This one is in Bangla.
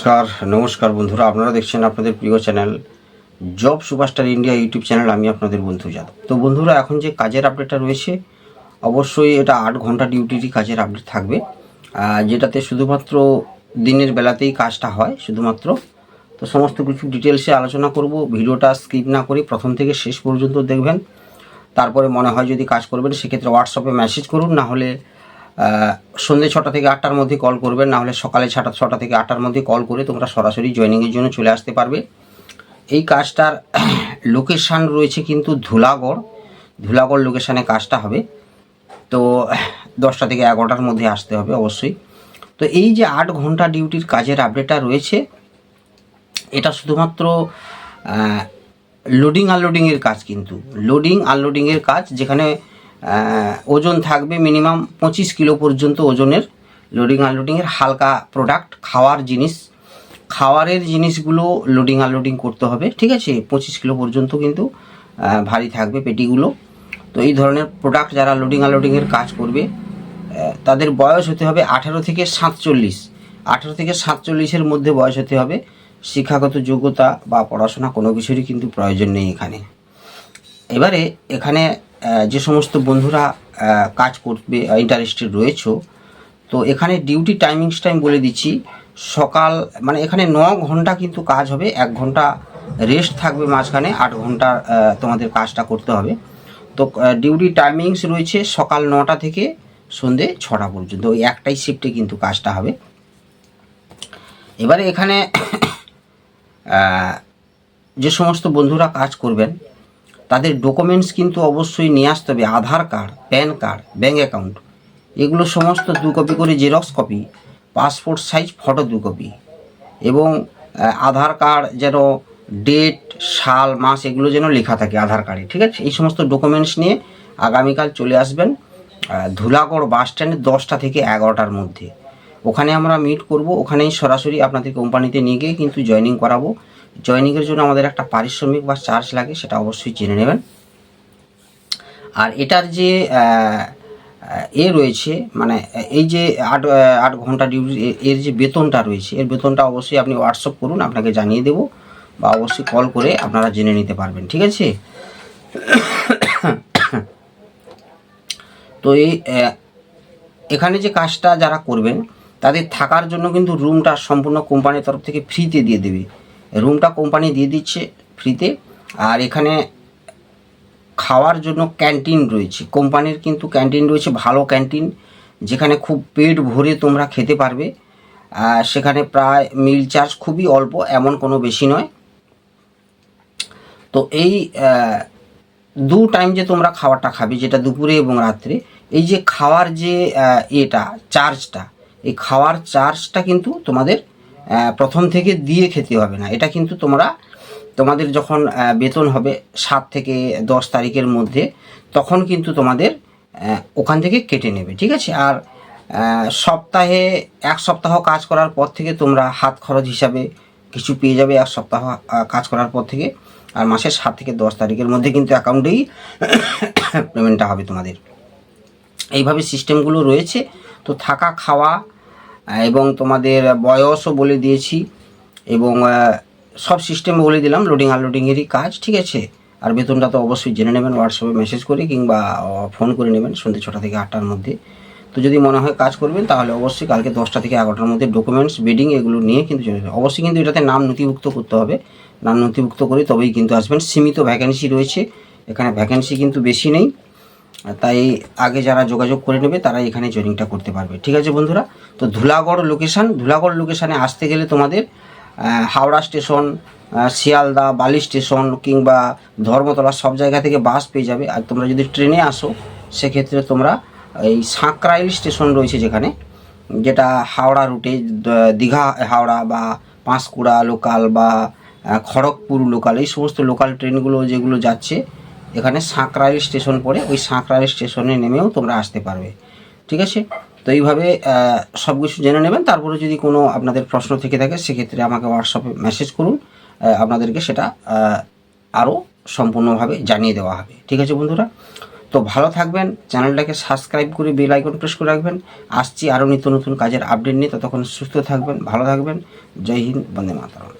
নমস্কার নমস্কার বন্ধুরা। আপনারা দেখছেন আপনাদের প্রিয় channel job superstar India YouTube channel. আমি আপনাদের বন্ধু যাদব। তো বন্ধুরা, এখন যে কাজের আপডেটটা রয়েছে, অবশ্যই এটা আট ঘণ্টা ডিউটিরই কাজের আপডেট থাকবে। যেটাতে শুধুমাত্র দিনের বেলাতেই কাজটা হয়, শুধুমাত্র। তো সমস্ত কিছু ডিটেলসে আলোচনা করব। ভিডিওটা স্কিপ না করে প্রথম থেকে শেষ পর্যন্ত দেখবেন। তারপরে মনে হয় যদি কাজ করবেন, সেক্ষেত্রে হোয়াটসঅ্যাপে মেসেজ করুন। না হলে সন্ধ্যে ছটা থেকে আটটার মধ্যে কল করবেন না হলে সকালে ছটা ছটা থেকে আটটার মধ্যে কল করে তোমরা সরাসরি জয়েনিংয়ের জন্য চলে আসতে পারবে। এই কাজটার লোকেশান রয়েছে কিন্তু ধুলাগড়। ধুলাগড় লোকেশানে কাজটা হবে। তো দশটা থেকে এগারোটার মধ্যে আসতে হবে অবশ্যই। তো এই যে আট ঘণ্টা ডিউটির কাজের আপডেটটা রয়েছে, এটা শুধুমাত্র লোডিং আনলোডিংয়ের কাজ কিন্তু। লোডিং আনলোডিংয়ের কাজ যেখানে ওজন থাকবে মিনিমাম পঁচিশ কিলো পর্যন্ত ওজনের লোডিং আনলোডিংয়ের হালকা প্রোডাক্ট খাওয়ার জিনিস। খাওয়ারের জিনিসগুলো লোডিং আনলোডিং করতে হবে, ঠিক আছে? পঁচিশ কিলো পর্যন্ত কিন্তু ভারী থাকবে পেটিগুলো। তো এই ধরনের প্রোডাক্ট যারা লোডিং আনলোডিংয়ের কাজ করবে তাদের বয়স হতে হবে আঠেরো থেকে সাতচল্লিশ। আঠেরো থেকে সাতচল্লিশের মধ্যে বয়স হতে হবে। শিক্ষাগত যোগ্যতা বা পড়াশোনা কোনো কিছুরই কিন্তু প্রয়োজন নেই এখানে। এবারে এখানে যে সমস্ত বন্ধুরা কাজ করবে ইন্টারেস্টেড রয়েছে, তো এখানে ডিউটি টাইমিংসটা আমি বলে দিচ্ছি। সকাল মানে এখানে ন ঘণ্টা কিন্তু কাজ হবে, এক ঘণ্টা রেস্ট থাকবে মাঝখানে, আট ঘণ্টা তোমাদের কাজটা করতে হবে। তো ডিউটি টাইমিংস রয়েছে সকাল নটা থেকে সন্ধে ছটা পর্যন্ত, ওই একটাই শিফটে কিন্তু কাজটা হবে। এবারে এখানে যে সমস্ত বন্ধুরা কাজ করবেন তাদের ডকুমেন্টস কিন্তু অবশ্যই নিয়ে আসতে হবে, Aadhaar card PAN card bank account এগুলো সমস্ত দু কপি করে xerox copy passport size photo দু কপি এবং আধার কার্ড যেন ডেট সাল, মাস এগুলো যেন লেখা থাকে আধার কার্ডে ঠিক আছে? এই সমস্ত ডকুমেন্টস নিয়ে আগামীকাল চলে আসবেন ধুলাগড় বাস স্ট্যান্ডে দশটা থেকে এগারোটার মধ্যে। ওখানে আমরা মিট করব, ওখানেই সরাসরি আপনাদের কোম্পানিতে নিয়ে গিয়ে কিন্তু জয়েনিং করাবো। জয়েনিংয়ের জন্য আমাদের একটা পারিশ্রমিক বা চার্জ লাগে, সেটা অবশ্যই জেনে নেবেন। আর এটার যে এ রয়েছে মানে এই যে আট আট ঘণ্টা ডিউটি এর যে বেতনটা রয়েছে, এর বেতনটা অবশ্যই আপনি হোয়াটসঅ্যাপ করুন, আপনাকে জানিয়ে দেবো বা অবশ্যই কল করে আপনারা জেনে নিতে পারবেন, ঠিক আছে? তো এই এখানে যে কাজটা যারা করবেন, তাদের থাকার জন্য কিন্তু রুমটা সম্পূর্ণ কোম্পানির তরফ থেকে ফ্রিতে দিয়ে দেবে। রুমটা কোম্পানি দিয়ে দিচ্ছে ফ্রিতে। আর এখানে খাওয়ার জন্য ক্যান্টিন রয়েছে। কোম্পানির কিন্তু ক্যান্টিন রয়েছে, ভালো ক্যান্টিন, যেখানে খুব পেট ভরে তোমরা খেতে পারবে। সেখানে প্রায় মিল চার্জ খুবই অল্প, এমন কোনো বেশি নয়। তো এই দু টাইম যে তোমরা খাবারটা খাবে, যেটা দুপুরে এবং রাত্রে, এই যে খাওয়ার যে এটা চার্জটা এই খাওয়ার চার্জটা কিন্তু তোমাদের প্রথম থেকে দিয়ে খেতে হবে না। এটা কিন্তু তোমরা, তোমাদের যখন বেতন হবে সাত থেকে দশ তারিখের মধ্যে, তখন কিন্তু তোমাদের ওখান থেকে কেটে নেবে, ঠিক আছে? আর সপ্তাহে এক সপ্তাহ কাজ করার পর থেকে তোমরা হাত খরচ হিসাবে কিছু পেয়ে যাবে এক সপ্তাহ কাজ করার পর থেকে। আর মাসের সাত থেকে দশ তারিখের মধ্যে কিন্তু অ্যাকাউন্টেই পেমেন্টটা হবে তোমাদের। এইভাবে সিস্টেমগুলো রয়েছে। তো থাকা, খাওয়া এবং তোমাদের বয়সও বলে দিয়েছি এবং সব সিস্টেম বলে দিলাম লোডিং আনলোডিংয়েরই কাজ, ঠিক আছে? আর বেতনটা তো অবশ্যই জেনে নেবেন হোয়াটসঅ্যাপে মেসেজ করে কিংবা ফোন করে নেবেন সন্ধ্যে ছটা থেকে আটটার মধ্যে। তো যদি মনে হয় কাজ করবেন, তাহলে অবশ্যই কালকে দশটা থেকে এগারোটার মধ্যে ডকুমেন্টস বেডিং এগুলো নিয়ে কিন্তু অবশ্যই কিন্তু এটাতে নাম নথিভুক্ত করতে হবে। নাম নথিভুক্ত করে তবেই কিন্তু আসবেন। সীমিত ভ্যাকেন্সি রয়েছে। এখানে ভ্যাকেন্সি কিন্তু বেশি নেই। তাই আগে যারা যোগাযোগ করে নেবে তারা এখানে জয়েনিংটা করতে পারবে। ঠিক আছে বন্ধুরা? তো ধুলাগড় লোকেশান ধুলাগড় লোকেশানে আসতে গেলে তোমাদের হাওড়া স্টেশন শিয়ালদা, বালি স্টেশন কিংবা ধর্মতলা সব জায়গা থেকে বাস পেয়ে যাবে। আর তোমরা যদি ট্রেনে আসো, সেক্ষেত্রে তোমরা এই সাঁকরাইল স্টেশন রয়েছে যেখানে, যেটা হাওড়া রুটে দীঘা, হাওড়া বা পাঁশকুড়া লোকাল বা খড়গপুর লোকাল এই সমস্ত লোকাল ট্রেনগুলো যেগুলো যাচ্ছে এখানে সাঁকরাইল স্টেশন পড়ে, ওই সাঁকরাইল স্টেশনে নেমেও তোমরা আসতে পারবে। ঠিক আছে? তো এইভাবে সব কিছু জেনে নেবেন। তারপরে যদি কোনো আপনাদের প্রশ্ন থেকে থাকে, সেক্ষেত্রে আমাকে হোয়াটসঅ্যাপে মেসেজ করুন। আপনাদেরকে সেটা আরও সম্পূর্ণভাবে জানিয়ে দেওয়া হবে। ঠিক আছে বন্ধুরা? তো ভালো থাকবেন। চ্যানেলটাকে সাবস্ক্রাইব করে বেল আইকন প্রেস করে রাখবেন। আসছি আরও নিত্য নতুন কাজের আপডেট নিয়ে। ততক্ষণ সুস্থ থাকবেন, ভালো থাকবেন। জয় হিন্দ, বন্দে মাতরম।